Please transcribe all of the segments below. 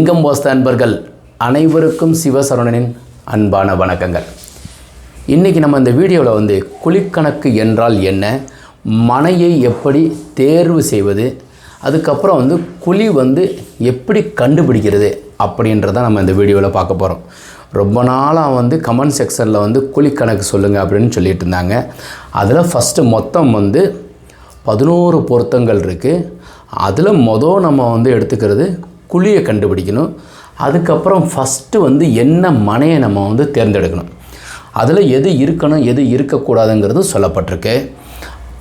Income போஸ்த அன்பர்கள் அனைவருக்கும் சிவசரணனின் அன்பான வணக்கங்கள். இன்றைக்கி நம்ம இந்த வீடியோவில் வந்து குழிக்கணக்கு என்றால் என்ன மனையை எப்படி தேர்வு செய்வது அதுக்கப்புறம் வந்து குழி வந்து எப்படி கண்டுபிடிக்கிறது அப்படின்றத நம்ம இந்த வீடியோவில் பார்க்க போகிறோம் ரொம்ப நாளாக வந்து கமெண்ட் செக்ஷனில் வந்து குழிக்கணக்கு சொல்லுங்கள் அப்படின்னு சொல்லிட்டு இருந்தாங்க. அதில் ஃபஸ்ட்டு மொத்தம் வந்து பதினோரு பொருத்தங்கள் இருக்குது அதில் மொதல் நம்ம வந்து எடுத்துக்கிறது குழியை கண்டுபிடிக்கணும். அதுக்கப்புறம் ஃபஸ்ட்டு வந்து என்ன மனையை நம்ம வந்து தேர்ந்தெடுக்கணும். அதில் எது இருக்கணும் எது இருக்கக்கூடாதுங்கிறது சொல்லப்பட்டிருக்கு.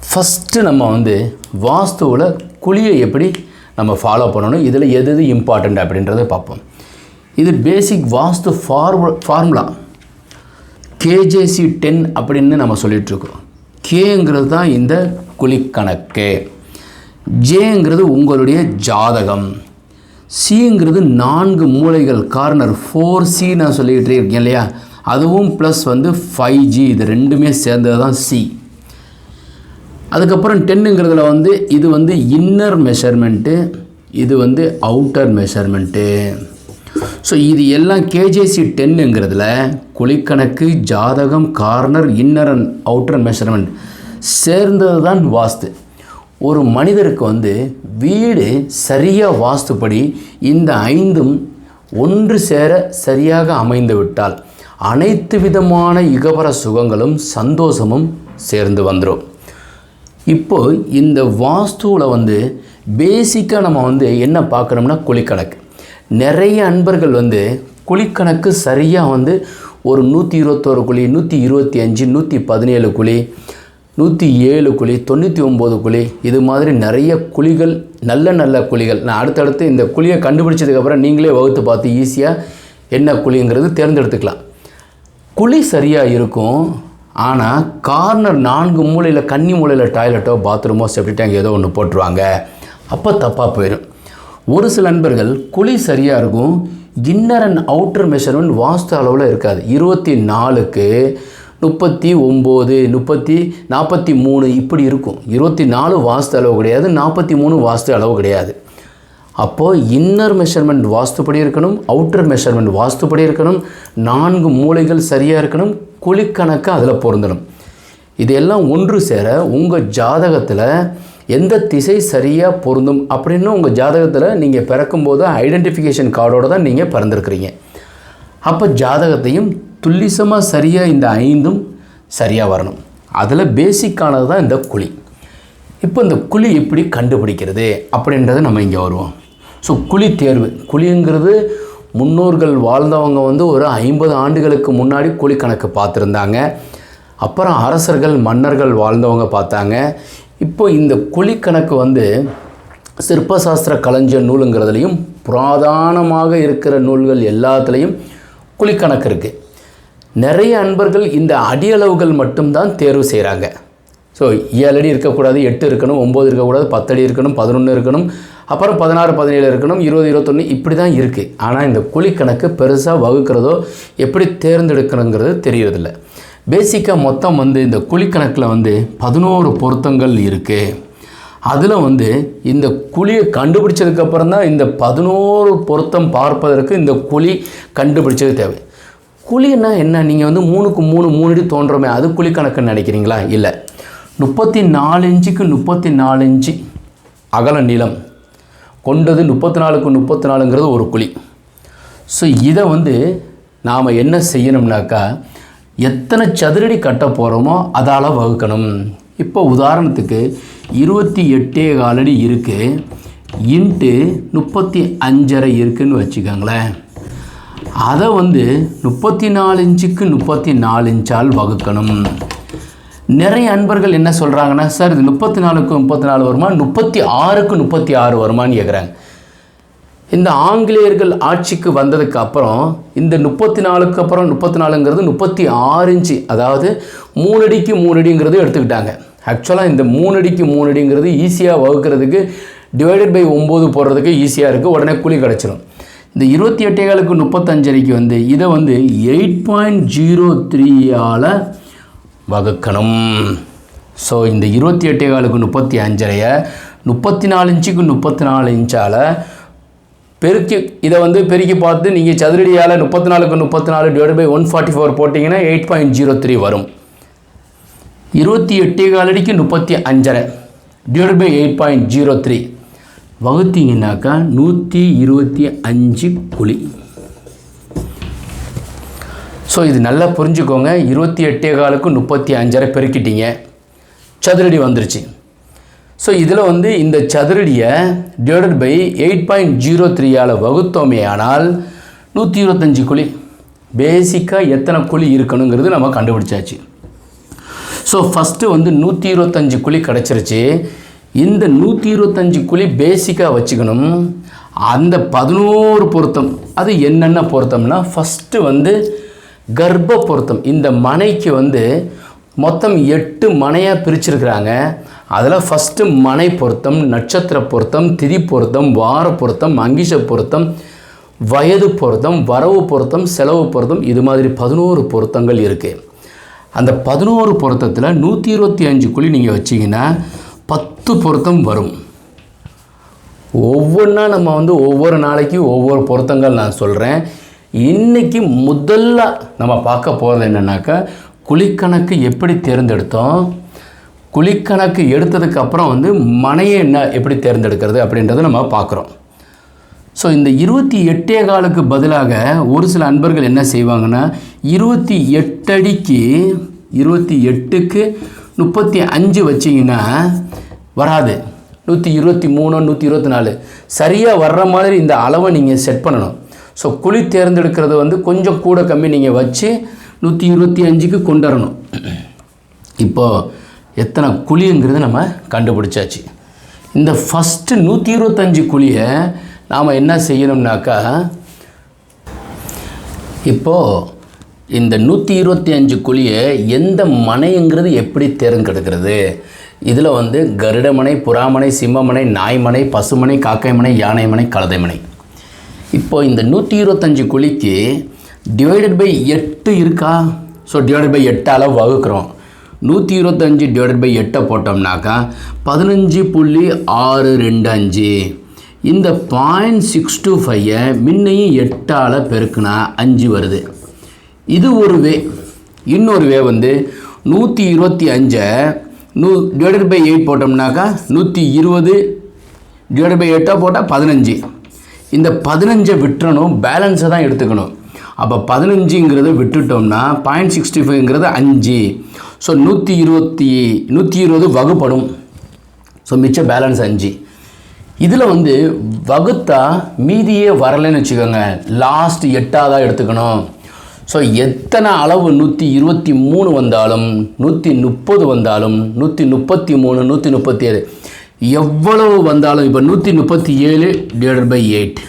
ஃபஸ்ட்டு நம்ம வந்து வாஸ்துவில் குழியை எப்படி நம்ம ஃபாலோ பண்ணணும் இதில் எது எது இம்பார்ட்டண்ட் அப்படின்றத பார்ப்போம். இது basic vastu form formula KJC ten அப்படின்னு நம்ம சொல்லிகிட்ருக்கோம் கேங்கிறது தான் இந்த குழிக்கணக்கு ஜேங்கிறது உங்களுடைய ஜாதகம். சிங்கிறது நான்கு மூலைகள் கார்னர் ஃபோர் சி நான் சொல்லிக்கிட்டே இருக்கேன் இல்லையா? அதுவும் ப்ளஸ் வந்து ஃபைவ் ஜி இது ரெண்டுமே சேர்ந்தது தான் சி அதுக்கப்புறம் டென்னுங்கிறதுல வந்து இது வந்து இன்னர் மெஷர்மெண்ட்டு இது வந்து அவுட்டர் மெஷர்மெண்ட்டு ஸோ இது எல்லாம் கேஜேசி டென்னுங்கிறதுல குழிக்கணக்கு ஜாதகம் corner inner and outer measurement சேர்ந்தது தான் வாஸ்து. ஒரு மனிதருக்கு வந்து வீடு சரியாக வாஸ்துப்படி இந்த ஐந்தும் ஒன்று சேர சரியாக அமைந்து விட்டால் அனைத்து விதமான இகபர சுகங்களும் சந்தோஷமும் சேர்ந்து வந்துடும் இப்போ இந்த வாஸ்துவில் வந்து பேசிக்காக நம்ம வந்து என்ன பார்க்குறோம்னா குழிக்கணக்கு நிறைய அன்பர்கள் வந்து குழிக்கணக்கு சரியாக வந்து ஒரு நூற்றி இருபத்தோரு குழி நூற்றி இருபத்தி அஞ்சு நூற்றி பதினேழு குழி நூற்றி ஏழு குழி தொண்ணூற்றி ஒம்பது குழி இது மாதிரி நிறைய குழிகள் நல்ல நல்ல குழிகள். நான் அடுத்தடுத்து இந்த குழியை கண்டுபிடிச்சதுக்கப்புறம் நீங்களே வகுத்து பார்த்து ஈஸியாக என்ன குழிங்கிறது தேர்ந்தெடுத்துக்கலாம். குழி சரியாக இருக்கும் ஆனால் கார்னர் நான்கு மூலையில் கன்னி மூலையில் டாய்லெட்டோ பாத்ரூமோ செப்டி டேங்க் ஏதோ ஒன்று போட்டுருவாங்க. அப்போ தப்பாக போயிடும் ஒரு சில நண்பர்கள் குழி சரியாக இருக்கும் inner and outer measurement vastu அளவில் இருக்காது. இருபத்தி நாலுக்கு முப்பத்தி ஒம்பது முப்பத்தி நாற்பத்தி மூணு இப்படி இருக்கும். இருபத்தி நாலு வாஸ்து அளவு கிடையாது நாற்பத்தி மூணு வாஸ்து அளவு கிடையாது. அப்போது இன்னர் மெஷர்மெண்ட் வாஸ்துப்படி இருக்கணும் அவுட்டர் மெஷர்மெண்ட் வாஸ்துப்படி இருக்கணும் நான்கு மூலைகள் சரியாக இருக்கணும் குழிக்கணக்கு அதில் பொருந்தணும். இதெல்லாம் ஒன்று சேர உங்கள் ஜாதகத்தில் எந்த திசை சரியாக பொருந்தும் அப்படின்னு உங்கள் ஜாதகத்தில் நீங்கள் பிறக்கும்போது ஐடென்டிஃபிகேஷன் கார்டோடு தான் நீங்கள் பிறந்திருக்கிறீங்க. அப்போ ஜாதகத்தையும் துல்லிசமாக சரியாக இந்த ஐந்தும் சரியாக வரணும். அதில் பேசிக்கானது தான் இந்த குழி. இப்போ இந்த குழி எப்படி கண்டுபிடிக்கிறது அப்படின்றத நம்ம இங்கே வருவோம். ஸோ குழி தேர்வு. குழிங்கிறது முன்னோர்கள் வாழ்ந்தவங்க வந்து ஒரு ஐம்பது ஆண்டுகளுக்கு முன்னாடி குழி கணக்கு பார்த்துருந்தாங்க. அப்புறம் அரசர்கள் மன்னர்கள் வாழ்ந்தவங்க பார்த்தாங்க. இப்போ இந்த குழி கணக்கு வந்து சிற்பசாஸ்திர கலைஞ நூலுங்கிறதுலையும் புராதானமாக இருக்கிற நூல்கள் எல்லாத்துலேயும் குழிக்கணக்கு இருக்குது நிறைய அன்பர்கள் இந்த அடியளவுகள் மட்டும்தான் தேர்வு செய்கிறாங்க ஸோ ஏழு அடி இருக்கக்கூடாது எட்டு இருக்கணும் ஒம்பது இருக்கக்கூடாது பத்தடி இருக்கணும் பதினொன்று இருக்கணும் அப்புறம் பதினாறு பதினேழு இருக்கணும் இருபது இருபத்தொன்று இப்படி தான் இருக்குது ஆனால் இந்த குழிக்கணக்கு பெருசாக வகுக்கிறதோ எப்படி தேர்ந்தெடுக்கணுங்கிறது தெரியறதில்ல. பேசிக்காக மொத்தம் வந்து இந்த குழிக்கணக்கில் வந்து பதினோரு பொருத்தங்கள் இருக்குது அதில் வந்து இந்த குழியை கண்டுபிடிச்சதுக்கப்புறம் தான் இந்த பதினோரு பொருத்தம் பார்ப்பதற்கு இந்த குழி கண்டுபிடிச்சது தேவை. குழின்னா என்ன? நீங்கள் வந்து மூணுக்கு மூணு மூணு அடி தோன்றோமே அது குழி கணக்குன்னு நினைக்கிறீங்களா? இல்லை. முப்பத்தி நாலு இன்ச்சுக்கு முப்பத்தி நாலு இன்ச்சு அகல நீளம். கொண்டது முப்பத்தி நாலுக்கு முப்பத்தி நாலுங்கிறது ஒரு குழி. ஸோ இதை வந்து நாம் என்ன செய்யணும்னாக்கா எத்தனை சதுரடி கட்ட போகிறோமோ அதால் வகுக்கணும். இப்போ உதாரணத்துக்கு இருபத்தி எட்டே காலடி இருக்குது இன்ட்டு முப்பத்தி அஞ்சரை இருக்குதுன்னு வச்சுக்கோங்களேன். அதை வந்து முப்பத்தி நாலு இன்ச்சுக்கு முப்பத்தி நாலு இன்ச்சால் வகுக்கணும். நிறைய அன்பர்கள் என்ன சொல்கிறாங்கன்னா சார் இது முப்பத்தி நாலுக்கு முப்பத்தி நாலு வருமா? முப்பத்தி ஆறுக்கு முப்பத்தி ஆறு வருமான்னு கேட்குறாங்க இந்த ஆங்கிலேயர்கள் ஆட்சிக்கு வந்ததுக்கு அப்புறம் இந்த முப்பத்தி நாலுக்கு அப்புறம் முப்பத்தி நாலுங்கிறது முப்பத்தி ஆறு இன்ச்சு அதாவது மூணு அடிக்கு மூணு அடிங்கிறது எடுத்துக்கிட்டாங்க. ஆக்சுவலாக இந்த மூணு அடிக்கு மூணு அடிங்கிறது ஈஸியாக வகுக்கிறதுக்கு டிவைடட் பை ஒம்பது போடுறதுக்கு ஈஸியாக இருக்குது உடனே கூலி கிடச்சிடும் இந்த இருபத்தி எட்டேகாலுக்கு முப்பத்தஞ்சரைக்கு வந்து இதை வந்து எயிட் பாயிண்ட் ஜீரோ த்ரீயால் வகுக்கணும். ஸோ இந்த இருபத்தி எட்டே காலுக்கு முப்பத்தி அஞ்சரையை முப்பத்தி நாலு இன்ச்சுக்கு முப்பத்தி நாலு இன்ச்சால் பெருக்கி இதை வந்து பெருக்கி பார்த்து நீங்கள் சதுரடியால் முப்பத்தி நாலுக்கு முப்பத்தி நாலு divide by one forty four போட்டிங்கன்னா எயிட் பாயிண்ட் ஜீரோ த்ரீ வரும். இருபத்தி எட்டே காலடிக்கு முப்பத்தி அஞ்சரை divide by eight point zero three வகுத்தீங்கன்னாக்கா நூற்றி இருபத்தி அஞ்சு குழி ஸோ இது நல்லா புரிஞ்சுக்கோங்க. இருபத்தி எட்டே காலுக்கு முப்பத்தி அஞ்சரை பெருக்கிட்டீங்க. சதுரடி வந்துருச்சு. ஸோ இதில் வந்து இந்த சதுரடியை divided by eight point zero த்ரீயால் வகுத்தோமே ஆனால் நூற்றி இருபத்தஞ்சி குழி பேசிக்காக எத்தனை குழி இருக்கணுங்கிறது நம்ம கண்டுபிடிச்சாச்சு. ஸோ ஃபஸ்ட்டு வந்து நூற்றி இருபத்தஞ்சி குழி கிடச்சிருச்சு. இந்த நூற்றி இருபத்தஞ்சி குழி பேசிக்காக வச்சுக்கணும். அந்த பதினோரு பொருத்தம் அது என்னென்ன பொருத்தம்னா ஃபஸ்ட்டு வந்து கர்ப்ப பொருத்தம். இந்த மனைக்கு வந்து மொத்தம் எட்டு மனையாக பிரிச்சிருக்கிறாங்க. அதில் ஃபஸ்ட்டு மனை பொருத்தம் நட்சத்திர பொருத்தம் திதி பொருத்தம் வார பொருத்தம் அங்கிஷ பொருத்தம் வயது பொருத்தம் வரவு பொருத்தம் செலவு பொருத்தம் இது மாதிரி பதினோரு பொருத்தங்கள் இருக்குது அந்த பதினோரு பொருத்தத்தில் நூற்றி இருபத்தி அஞ்சு குழி நீங்கள் வச்சிங்கன்னா பத்து பொருத்தம் வரும். ஒவ்வொன்றா நம்ம வந்து ஒவ்வொரு நாளைக்கு ஒவ்வொரு பொருத்தங்கள் நான் சொல்கிறேன் இன்றைக்கி முதல்ல நம்ம பார்க்க போகிறது என்னென்னாக்கா குழிக்கணக்கு எப்படி தேர்ந்தெடுத்தோம்? குழிக்கணக்கு எடுத்ததுக்கப்புறம் வந்து மனையை என்ன எப்படி தேர்ந்தெடுக்கிறது அப்படின்றத நம்ம பார்க்குறோம். ஸோ இந்த இருபத்தி எட்டே காலுக்கு பதிலாக ஒரு சில அன்பர்கள் என்ன செய்வாங்கன்னா இருபத்தி எட்டடிக்கு இருபத்தி எட்டுக்கு முப்பத்தி அஞ்சு வச்சிங்கன்னா வராது. நூற்றி இருபத்தி மூணு நூற்றி இருபத்தி நாலு. சரியாக வர்ற மாதிரி இந்த அளவை நீங்கள் செட் பண்ணணும். ஸோ குழி தேர்ந்தெடுக்கிறது வந்து கொஞ்சம் கூட கம்மி நீங்கள் வச்சு நூற்றி இருபத்தி அஞ்சுக்கு கொண்டு வரணும் இப்போது எத்தனை குழிங்கிறது நம்ம கண்டுபிடிச்சாச்சு. இந்த ஃபஸ்ட்டு நூற்றி இருபத்தஞ்சு குழியை நாம் என்ன செய்யணும்னாக்கா இப்போது இந்த நூற்றி இருபத்தி அஞ்சு குழியை எந்த மனைங்கிறது எப்படி தேர்ந்தெடுக்கிறது இதில் வந்து கருடமனை புறாமனை சிம்மமனை நாய்மனை பசுமனை காக்கைமனை யானைமனை கழுதைமனை. இப்போ இந்த நூற்றி இருபத்தஞ்சு குழிக்கு டிவைடட் பை எட்டு இருக்கா? ஸோ டிவைடட் பை எட்டால் வகுக்கிறோம். நூற்றி இருபத்தஞ்சி டிவைடட் பை எட்டை போட்டோம்னாக்கா பதினஞ்சு புள்ளி ஆறு ரெண்டு அஞ்சு. இந்த பாயிண்ட் சிக்ஸ் டூ ஃபைவை முன்னையும் எட்டால் பெருக்குனா அஞ்சு வருது. இது ஒரு வே இன்னொரு வே வந்து நூற்றி இருபத்தி அஞ்சை நூ டிவைடட் பை எயிட் போட்டோம்னாக்கா நூற்றி இருபது டிவைடட் பை எட்டாக போட்டால் பதினஞ்சு. இந்த பதினஞ்சை விட்டுறணும் பேலன்ஸை தான் எடுத்துக்கணும். அப்போ பதினஞ்சுங்கிறத விட்டுட்டோம்னா பாயிண்ட் சிக்ஸ்டி ஃபைவ்ங்கிறது அஞ்சு. ஸோ நூற்றி இருபத்தி நூற்றி இருபது வகுப்படும். ஸோ மிச்ச பேலன்ஸ் அஞ்சு. இதில் வந்து வகுத்தா மீதியே வரலைன்னு வச்சுக்கோங்க. லாஸ்ட் எட்டாக தான் எடுத்துக்கணும். ஸோ எத்தனை அளவு நூற்றி இருபத்தி மூணு வந்தாலும் நூற்றி முப்பது வந்தாலும் நூற்றி முப்பத்தி மூணு நூற்றி முப்பத்தி ஏழு எவ்வளவு வந்தாலும் இப்போ நூற்றி முப்பத்தி ஏழு டிவைடட் பை எயிட்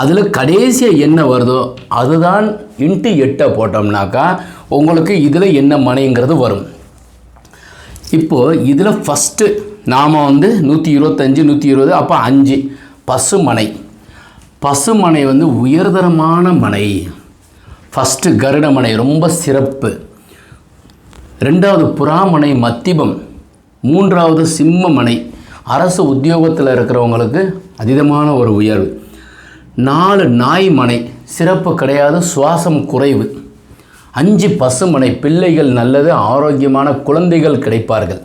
அதில் கடைசியாக என்ன வருதோ அதுதான் இன்ட்டு எட்டை போட்டோம்னாக்கா உங்களுக்கு இதில் என்ன மனைங்கிறது வரும். இப்போது இதில் ஃபஸ்ட்டு நாம் வந்து நூற்றி இருபத்தஞ்சி நூற்றி இருபது அப்போ அஞ்சு. பசுமனை. பசுமனை வந்து உயர்தரமான மனை. ஃபஸ்ட்டு கருடமனை ரொம்ப சிறப்பு. ரெண்டாவது புறாமனை மத்திபம். மூன்றாவது சிம்மமனை. அரசு உத்தியோகத்தில் இருக்கிறவங்களுக்கு அதீதமான ஒரு உயர்வு. நாலு நாய் மனை சிறப்பு கிடையாது சுவாசம் குறைவு. அஞ்சு பசுமனை. பிள்ளைகள் நல்லது ஆரோக்கியமான குழந்தைகள் கிடைப்பார்கள்.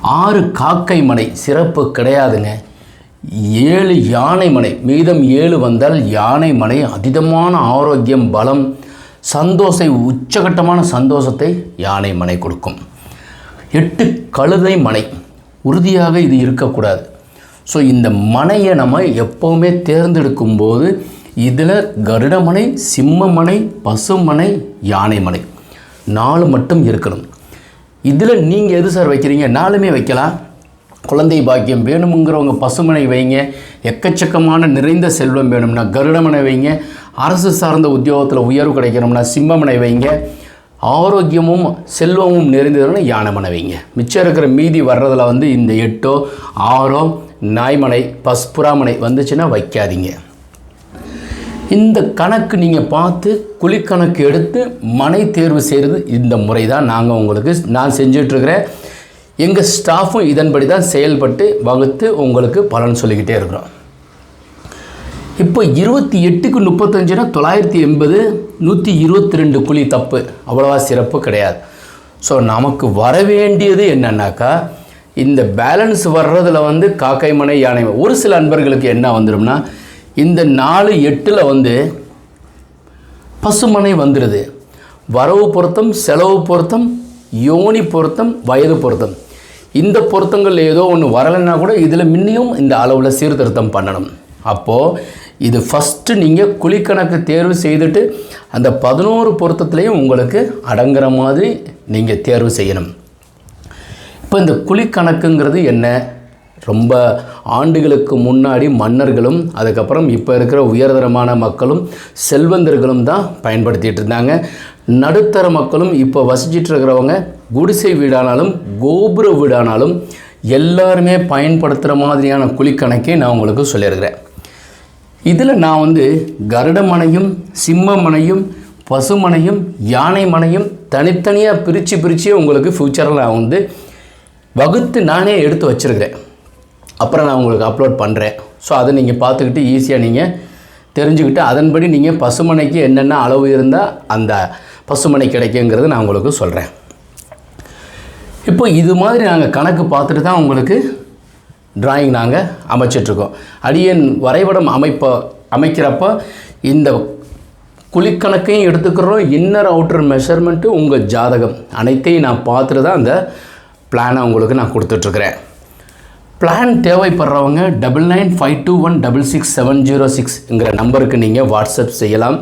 ஆறு காக்கை மனை சிறப்பு கிடையாதுங்க. ஏழு யானை மனை. மீதம் ஏழு வந்தால் யானை மனை. அதீதமான ஆரோக்கியம் பலம் சந்தோஷ உச்சகட்டமான சந்தோஷத்தை யானை மனை கொடுக்கும். எட்டு கழுதை மனை. உறுதியாக இது இருக்கக்கூடாது. ஸோ இந்த மனையை நம்ம எப்போவுமே தேர்ந்தெடுக்கும் போது இதில் கருடமனை சிம்மமனை பசுமனை யானை மனை. நாலு மட்டும் இருக்கணும். இதில் நீங்கள் எது சார் வைக்கிறீங்க? நாலுமே வைக்கலாம். குழந்தை பாக்கியம் வேணுங்கிறவங்க பசுமனை வைங்க. எக்கச்சக்கமான நிறைந்த செல்வம் வேணும்னா கருடமனை வைங்க. அரசு சார்ந்த உத்தியோகத்தில் உயர்வு கிடைக்கணும்னா சிம்மமனை வைங்க. ஆரோக்கியமும் செல்வமும் நிறைந்ததுன்னு யானைமனை வைங்க. மிச்சம் இருக்கிற மீதி வர்றதில் வந்து இந்த எட்டோ ஆறோ நாய்மனை பஸ்புறாமனை வந்துச்சுன்னா வைக்காதீங்க. இந்த கணக்கு நீங்கள் பார்த்து குழிக்கணக்கு எடுத்து மனை தேர்வு செய்கிறது இந்த முறை தான் நாங்கள் உங்களுக்கு நான் செஞ்சிட்ருக்கிறேன் எங்கள் ஸ்டாஃபும் இதன்படி தான் செயல்பட்டு வகுத்து உங்களுக்கு பலன் சொல்லிக்கிட்டே இருக்கிறோம். இப்போ இருபத்தி எட்டுக்கு முப்பத்தஞ்சுனா தொள்ளாயிரத்தி எண்பது நூற்றி இருபத்தி ரெண்டு குழி தப்பு. அவ்வளோவா சிறப்பு கிடையாது. ஸோ நமக்கு வர வேண்டியது என்னன்னாக்கா இந்த பேலன்ஸ் வர்றதுல வந்து காக்கை மனை யானை. ஒரு சில அன்பர்களுக்கு என்ன வந்துடும்னா இந்த நாலு எட்டில் வந்து பசுமனை வந்துடுது வரவு பொருத்தம் செலவு பொருத்தம் யோனி பொருத்தம் வயது பொருத்தம். இந்த பொருத்தங்கள் ஏதோ ஒன்று வரலைன்னா கூட இதில் முன்னையும் இந்த அளவில் சீர்திருத்தம் பண்ணணும். அப்போது இது ஃபஸ்ட்டு நீங்கள் குழிக்கணக்கு தேர்வு செய்துட்டு அந்த பதினோரு பொருத்தத்துலேயும் உங்களுக்கு அடங்குற மாதிரி நீங்கள் தேர்வு செய்யணும். இப்போ இந்த குழிக்கணக்குங்கிறது என்ன? ரொம்ப ஆண்டுகளுக்கு முன்னாடி மன்னர்களும் அதுக்கப்புறம் இப்போ இருக்கிற உயர்தரமான மக்களும் செல்வந்தர்களும் தான் பயன்படுத்திகிட்டு இருந்தாங்க. நடுத்தர மக்களும் இப்போ வசிச்சிட்டு இருக்கிறவங்க குடிசை வீடானாலும் கோபுர வீடானாலும் எல்லாருமே பயன்படுத்துகிற மாதிரியான குழிக்கணக்கை நான் உங்களுக்கு சொல்லியிருக்கிறேன். இதில் நான் வந்து கருடமனையும் சிம்மமனையும் பசுமனையும் யானை மனையும் தனித்தனியாக பிரித்து பிரித்து உங்களுக்கு ஃப்யூச்சரில் நான் வந்து வகுத்து நானே எடுத்து வச்சுருக்கிறேன். அப்புறம் நான் உங்களுக்கு அப்லோட் பண்ணுறேன் ஸோ அதை நீங்கள் பார்த்துக்கிட்டு ஈஸியாக நீங்கள் தெரிஞ்சுக்கிட்டு அதன்படி நீங்கள் பசுமனைக்கு என்னென்ன அளவு இருந்தால் அந்த பசுமனை கிடைக்குங்கிறது நான் உங்களுக்கு சொல்கிறேன் இப்போ இது மாதிரி நாங்கள் கணக்கு பார்த்துட்டு தான் உங்களுக்கு டிராயிங் நாங்கள் அமைச்சிட்ருக்கோம். அடியன் வரைபடம் அமைப்ப அமைக்கிறப்ப இந்த குழிக்கணக்கையும் எடுத்துக்கிறோம். இன்னர் அவுட்டர் மெஷர்மெண்ட்டு உங்கள் ஜாதகம் அனைத்தையும் நான் பார்த்துட்டு தான் அந்த பிளானை உங்களுக்கு நான் கொடுத்துட்ருக்குறேன். பிளான் தேவைப்படுறவங்க double nine five two one double six seven zero சிக்ஸ்ங்கிற நம்பருக்கு நீங்கள் வாட்ஸ்அப் செய்யலாம்.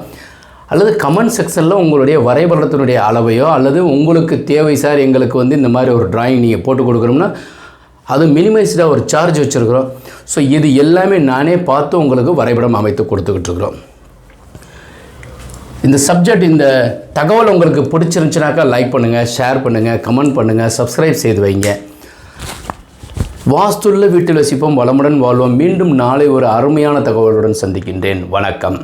அல்லது கமெண்ட் செக்ஷனில் உங்களுடைய வரைபடத்தினுடைய அளவையோ அல்லது உங்களுக்கு தேவை சார் எங்களுக்கு வந்து இந்த மாதிரி ஒரு டிராயிங் நீங்கள் போட்டு கொடுக்குறோம்னா அது மினிமைஸ்டாக ஒரு சார்ஜ் வச்சுருக்குறோம். ஸோ இது எல்லாமே நானே பார்த்து உங்களுக்கு வரைபடம் அமைத்து கொடுத்துக்கிட்டு இருக்கிறோம். இந்த சப்ஜெக்ட் இந்த தகவல் உங்களுக்கு பிடிச்சிருந்துச்சுனாக்கா லைக் பண்ணுங்கள் ஷேர் பண்ணுங்கள் கமெண்ட் பண்ணுங்கள் சப்ஸ்கிரைப் செய்து வைங்க. வாஸ்துள்ள வீட்டில் வசிப்போம் வளமுடன் வாழ்வோம். மீண்டும் நாளை ஒரு அருமையான தகவலுடன் சந்திக்கின்றேன். வணக்கம்.